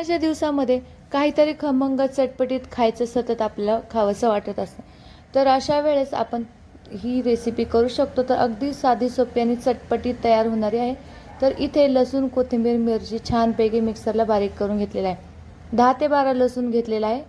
अशा दिवसामध्ये काहीतरी खमंग चटपटीत खायचं सतत आपल्याला खावंसं वाटत असतं. तर अशा वेळेस आपण ही रेसिपी करू शकतो. तर अगदी साधी सोपी आणि चटपटीत तयार होणारी आहे. तर इथे लसूण कोथिंबीर मिरची छानपैकी मिक्सरला बारीक करून घेतलेला आहे. दहा ते बारा लसूण घेतलेला आहे.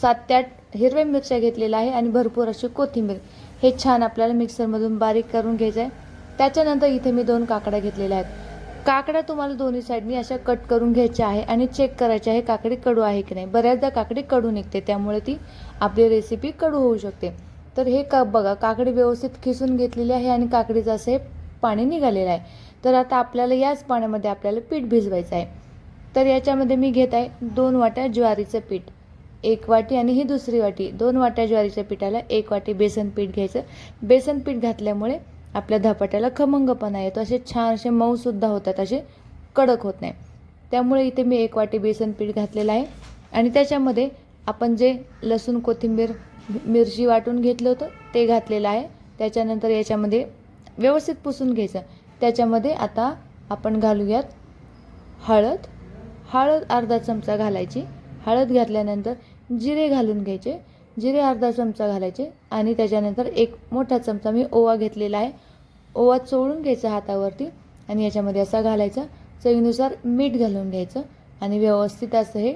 सात ते आठ हिरव्या मिरच्या घेतलेल्या आहे आणि भरपूर अशी कोथिंबीर. हे छान आपल्याला मिक्सरमधून बारीक करून घ्यायचं आहे. त्याच्यानंतर इथे मी दोन काकड्या घेतलेल्या आहेत. काकड्या तुम्हाला दोन्ही साईडनी अशा कट करून घ्यायच्या आहे आणि चेक करायचे आहे काकडी कडू आहे की नाही. बऱ्याचदा काकडी कडू निघते त्यामुळे ती आपली रेसिपी कडू होऊ शकते. तर हे का बघा काकडी व्यवस्थित खिसून घेतलेली आहे आणि काकडीचं असं हे पाणी निघालेलं आहे. तर आता आपल्याला याच पाण्यामध्ये आपल्याला पीठ भिजवायचं आहे. तर याच्यामध्ये मी घेत आहे दोन वाट्या ज्वारीचं पीठ. एक वाटी आणि ही दुसरी वाटी. दोन वाट्या ज्वारीच्या पिठाला एक वाटी बेसन पीठ घ्यायचं. बेसन पीठ घातल्यामुळे आपल्या धपाट्याला खमंगपणा येतो. असे छान असे मऊसुद्धा होतात असे कडक होत नाही. त्यामुळे इथे मी एक वाटी बेसन पीठ घातलेलं आहे. आणि त्याच्यामध्ये आपण जे लसूण कोथिंबीर मिरची वाटून घेतलं होतं ते घातलेलं आहे. त्याच्यानंतर याच्यामध्ये व्यवस्थित पुसून घ्यायचं. त्याच्यामध्ये आता आपण घालूयात हळद. हळद अर्धा चमचा घालायची. हळद घातल्यानंतर जिरे घालून घ्यायचे. जिरे अर्धा चमचा घालायचे आणि त्याच्यानंतर एक मोठा चमचा मी ओवा घेतलेला आहे. ओवा चोळून घ्यायचा हातावरती आणि याच्यामध्ये असा घालायचा. चवीनुसार मीठ घालून घ्यायचं आणि व्यवस्थित असं हे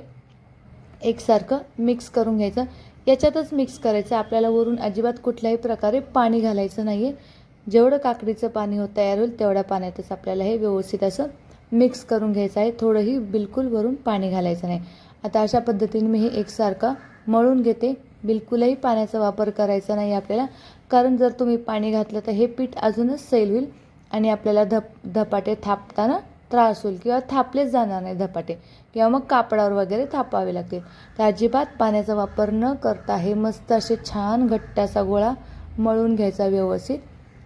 एकसारखं मिक्स करून घ्यायचं. याच्यातच मिक्स करायचं. आपल्याला वरून अजिबात कुठल्याही प्रकारे पाणी घालायचं नाही आहे जेवढं काकडीचं पाणी होत तयार होईल तेवढ्या पाण्यातच आपल्याला हे व्यवस्थित असं मिक्स करून घ्यायचं आहे. थोडंही बिलकुल वरून पाणी घालायचं नाही. आता अशा पद्धतीने मी हे एकसारखं मळून घेते. बिलकुलही पाण्याचा वापर करायचा नाही आपल्याला. कारण जर तुम्ही पाणी घातलं तर हे पीठ अजूनच सैल होईल आणि आपल्याला धप धपाटे थापताना त्रास होईल किंवा थापलेच जाणार नाही धपाटे. किंवा मग कापडावर वगैरे थापावे लागतील. तर अजिबात पाण्याचा वापर न करता हे मस्त असे छान घट्ट असा गोळा मळून घ्यायचा व्यवस्थित.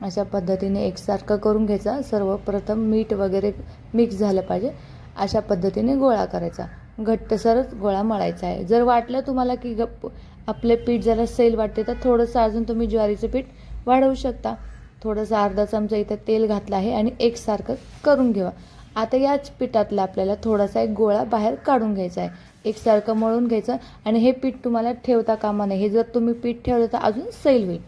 अशा पद्धतीने एकसारखं करून घ्यायचा. सर्वप्रथम मीठ वगैरे मिक्स झालं पाहिजे. अशा पद्धतीने गोळा करायचा. घट्टसरच गोळा मळायचा आहे. जर वाटलं तुम्हाला की गप आपले पीठ जरा सैल वाटते तर थोडंसं अजून तुम्ही ज्वारीचं पीठ वाढवू शकता. थोडंसं अर्धा चमचा इथं तेल घातलं आहे आणि एकसारखं करून घेवा. आता याच पिठातला आपल्याला थोडासा एक गोळा बाहेर काढून घ्यायचा आहे. एकसारखं मळून घ्यायचं आणि हे पीठ तुम्हाला ठेवता कामा नये. हे जर तुम्ही पीठ ठेवलं तर अजून सैल होईल.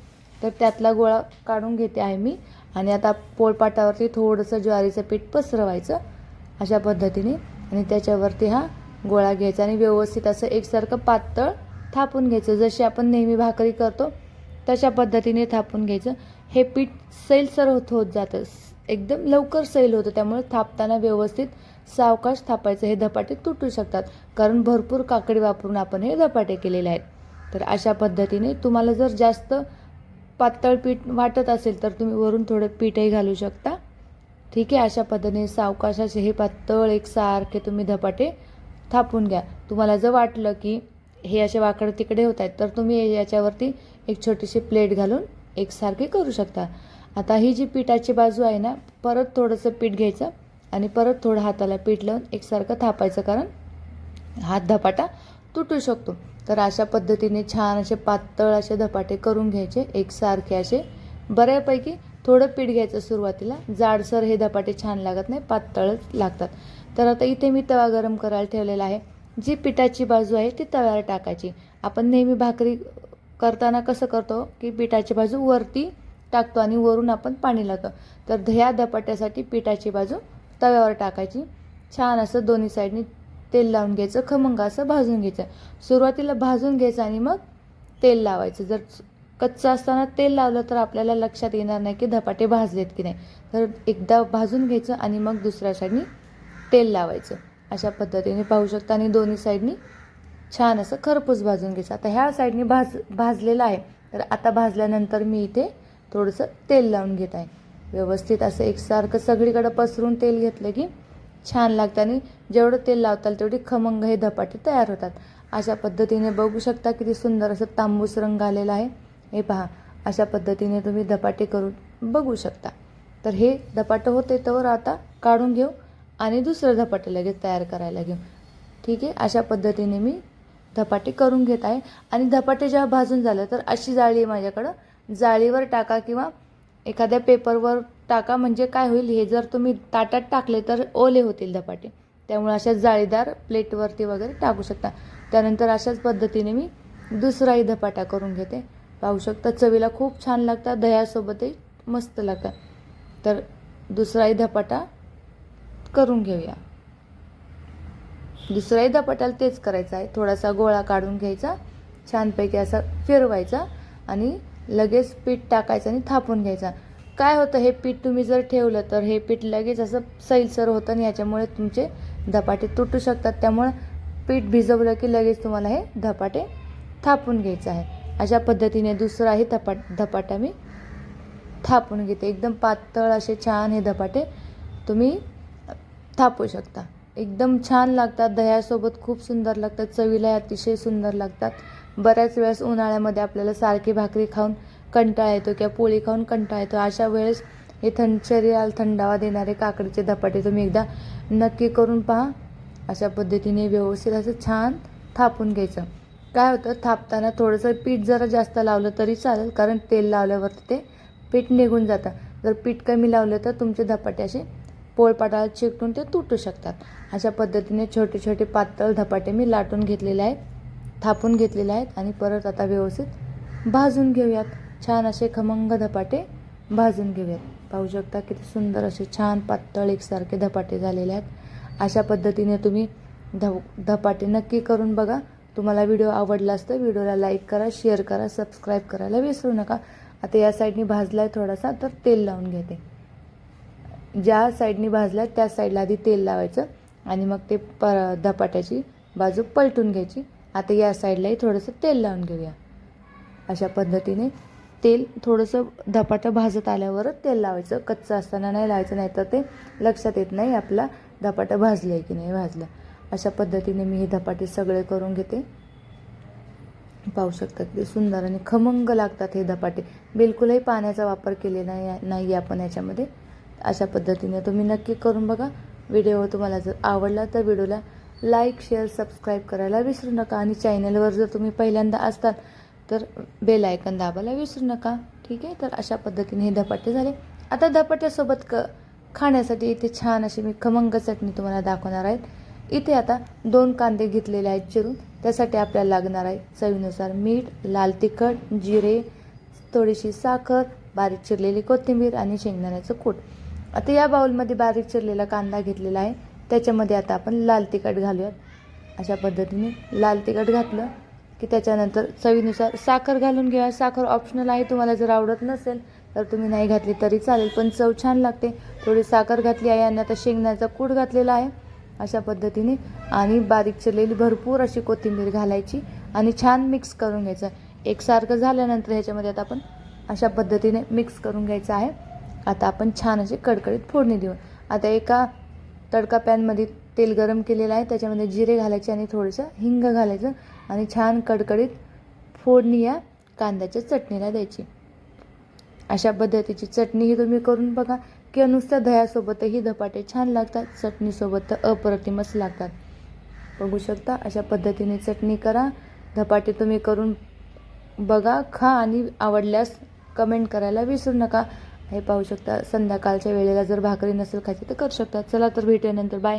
तर त्यातला गोळा काढून घेते आहे मी. आणि आता पोळपाटावरती थोडंसं ज्वारीचं पीठ पसरवायचं अशा पद्धतीने. आणि त्याच्यावरती हा गोळा घ्यायचा आणि व्यवस्थित असं एकसारखं पातळ थापून घ्यायचं. जशी आपण नेहमी भाकरी करतो तशा पद्धतीने थापून घ्यायचं. हे पीठ सैलसर होत होत जातं. एकदम लवकर सैल होतं. त्यामुळे थापताना व्यवस्थित सावकाश थापायचं. हे धपाटे तुटू शकतात. कारण भरपूर काकडी वापरून आपण हे धपाटे केलेले आहेत. तर अशा पद्धतीने तुम्हाला जर जास्त पातळ पीठ वाटत असेल तर तुम्ही वरून थोडं पीठही घालू शकता. ठीक आहे? अशा पद्धतीने सावकाश असे हे पातळ एकसारखे तुम्ही धपाटे थापून घ्या. तुम्हाला जर वाटलं की हे असे वाकडे तिकडे होत आहेत. तर तुम्ही याच्यावरती एक छोटीशी प्लेट घालून एकसारखी करू शकता. आता ही जी पिठाची बाजू आहे ना परत थोडंसं पीठ घ्यायचं आणि परत थोडं हाताला पीठ लावून एकसारखं थापायचं कारण हात धपाटा तुटू शकतो. तर अशा पद्धतीने छान असे पातळ असे धपाटे करून घ्यायचे एकसारखे असे. बऱ्यापैकी थोडं पीठ घ्यायचं सुरुवातीला. जाडसर हे धपाटे छान लागत नाही पातळच लागतात. तर आता इथे मी तवा गरम करायला ठेवलेला आहे. जी पिठाची बाजू आहे ती तव्यावर टाकायची. आपण नेहमी भाकरी करताना कसं करतो की पिठाची बाजू वरती टाकतो आणि वरून आपण पाणी लावतो. तर ह्या धपाट्यासाठी पिठाची बाजू तव्यावर टाकायची. छान असं दोन्ही साईडनी तेल लावून घ्यायचं खमंग असं भाजून घ्यायचं. सुरुवातीला भाजून घ्यायचं आणि मग तेल लावायचं. जर कच्चं असताना तेल लावलं तर आपल्याला लक्षात येणार नाही की धपाटे भाजलेत की नाही. तर एकदा भाजून घ्यायचं आणि मग दुसऱ्या साईडनी तेल लावायचं. अशा पद्धतीने पाहू शकता. आणि दोन्ही साईडनी छान असं खरपूस भाजून घ्यायचं. आता ह्या साईडनी भाज भाजलेलं आहे. तर आता भाजल्यानंतर मी इथे थोडंसं तेल लावून घेत आहे. व्यवस्थित असं एकसारखं सगळीकडं पसरून तेल घेतलं की छान लागतं. आणि जेवढं तेल लावताल तेवढी खमंग हे धपाटे तयार होतात. अशा पद्धतीने बघू शकता किती सुंदर असं तांबूस रंग आलेला आहे. हे पहा अशा पद्धतीने तुम्ही धपाटे करून बघू शकता. तर हे धपाटं होते तर आता काढून घेऊ. आणि दुसरं धपाटे लगेच तयार करायला घेऊ ठीक आहे? अशा पद्धतीने मी धपाटे करून घेत आहे. आणि धपाटे जेव्हा भाजून झालं तर अशी जाळी आहे माझ्याकडं. जाळीवर टाका किंवा एखाद्या पेपरवर टाका. म्हणजे काय होईल हे जर तुम्ही ताटात टाकले तर ओले होतील धपाटे. त्यामुळे अशा जाळीदार प्लेटवरती वगैरे टाकू शकता. त्यानंतर अशाच पद्धतीने मी दुसराही धपाटा करून घेते. पाहू शकता चवीला खूप छान लागतात. दह्यासोबतही मस्त लागतात. तर दुसराही धपाटा करून घेऊया. दुसऱ्याही धपाट्याला तेच करायचं आहे. थोडासा गोळा काढून घ्यायचा. छानपैकी असा फिरवायचा आणि लगेच पीठ टाकायचं आणि थापून घ्यायचा. काय होतं हे पीठ तुम्ही जर ठेवलं तर हे पीठ लगेच असं सैलसर होतं आणि याच्यामुळे तुमचे धपाटे तुटू शकतात. त्यामुळं पीठ भिजवलं की लगेच तुम्हाला हे धपाटे थापून घ्यायचं आहे. अशा पद्धतीने दुसराही धपाट धपाटा मी थापून घेते. एकदम पातळ असे छान हे धपाटे तुम्ही थापू शकता. एकदम छान लागतात दह्यासोबत खूप सुंदर लागतात चवीला अतिशय सुंदर लागतात. बऱ्याच वेळेस उन्हाळ्यामध्ये आपल्याला सारखी भाकरी खाऊन कंटाळा येतो किंवा पोळी खाऊन कंटाळा येतो. अशा वेळेस हे थंड शरीराला थंडावा देणारे काकडीचे धपाटे तुम्ही एकदा नक्की करून पहा. अशा पद्धतीने व्यवस्थित असं छान थापून घ्यायचं. काय होतं थापताना थोडंसं पीठ जरा जास्त लावलं तरी चालेल कारण तेल लावल्यावरती ते पीठ निघून जातं. जर पीठ कमी लावलं तर तुमचे धपाटे असे पोळपाटाला चिकटून ते तुटू शकतात. अशा पद्धतीने छोटे छोटे पातळ धपाटे मी लाटून घेतलेले आहेत थापून घेतलेले आहेत आणि परत आता व्यवस्थित भाजून घेऊयात. छान असे खमंग धपाटे भाजून घेऊयात. पाहू शकता किती सुंदर असे छान पातळ एकसारखे धपाटे झालेले आहेत. अशा पद्धतीने तुम्ही ध धपाटे नक्की करून बघा. तुम्हाला व्हिडिओ आवडला असतं व्हिडिओला लाईक करा शेअर करा सबस्क्राईब करायला विसरू नका. आता या साईडनी भाजला आहे थोडासा तर तेल लावून घेते. ज्या साईडनी भाजला त्या साईडला आधी तेल लावायचं आणि मग ते प धपाट्याची बाजू पलटून घ्यायची. आता या साईडलाही थोडंसं तेल लावून घेऊया. अशा पद्धतीने तेल थोडंसं धपाटं भाजत आल्यावरच तेल लावायचं. कच्चं असताना नाही लावायचं नाही तर ते लक्षात येत नाही आपला धपाटं भाजलं आहे की नाही भाजलं. अशा पद्धतीने मी हे धपाटे सगळे करून घेते. पाहू शकतात ते सुंदर आणि खमंग लागतात हे धपाटे. बिलकुलही पाण्याचा वापर केलेला नाही नाही आपण याच्यामध्ये. अशा पद्धतीने तुम्ही नक्की करून बघा. व्हिडिओ तुम्हाला जर आवडला तर व्हिडिओला लाईक शेअर सबस्क्राईब करायला विसरू नका. आणि चॅनलवर जर तुम्ही पहिल्यांदा असतात तर बेल आयकन दाबायला विसरू नका. ठीक आहे? तर अशा पद्धतीने हे धपाटे झाले. आता धपाट्यासोबत क खाण्यासाठी इथे छान अशी मी खमंग चटणी तुम्हाला दाखवणार आहेत इथे आता दोन कांदे घेतलेले आहेत चिरून. त्यासाठी आपल्याला लागणार आहे चवीनुसार मीठ लाल तिखट जिरे थोडीशी साखर बारीक चिरलेली कोथिंबीर आणि शेंगदाण्याचं कूट. आता या बाउलमध्ये बारीक चिरलेला कांदा घेतलेला आहे. त्याच्यामध्ये आता आपण लाल तिखट घालूयात. अशा पद्धतीने लाल तिखट घातलं की त्याच्यानंतर चवीनुसार साखर घालून घ्या साखर ऑप्शनल आहे. तुम्हाला जर आवडत नसेल तर तुम्ही नाही घातली तरी चालेल पण चव छान लागते. थोडी साखर घातली आहे आणि आता शेंगण्याचा कूट घातलेला आहे. अशा पद्धतीने आणि बारीक चिरलेली भरपूर अशी कोथिंबीर घालायची आणि छान मिक्स करून घ्यायचं. एकसारखं झाल्यानंतर ह्याच्यामध्ये आता आपण अशा पद्धतीने मिक्स करून घ्यायचं आहे. आता आपण छान अशी कडकडीत फोडणी देऊ आता एका तडका पॅनमध्ये तेल गरम केलेलं आहे त्याच्यामध्ये जिरे घालायचे आणि थोडंसं हिंग घालायचं आणि छान कडकडीत फोडणी या कांद्याच्या चटणीला द्यायची. अशा पद्धतीची चटणीही तुम्ही करून बघा किंवा नुसत्या दह्यासोबतही धपाटे छान लागतात चटणीसोबत तर अप्रतिमच लागतात. बघू शकता अशा पद्धतीने चटणी करा. धपाटे तुम्ही करून बघा खा आणि आवडल्यास कमेंट करायला विसरू नका. हे पाहू शकता संध्याकाळच्या वेळेला जर भाकरी नसेल खायची तर करू शकता. चला तर भेटूया नंतर. बाय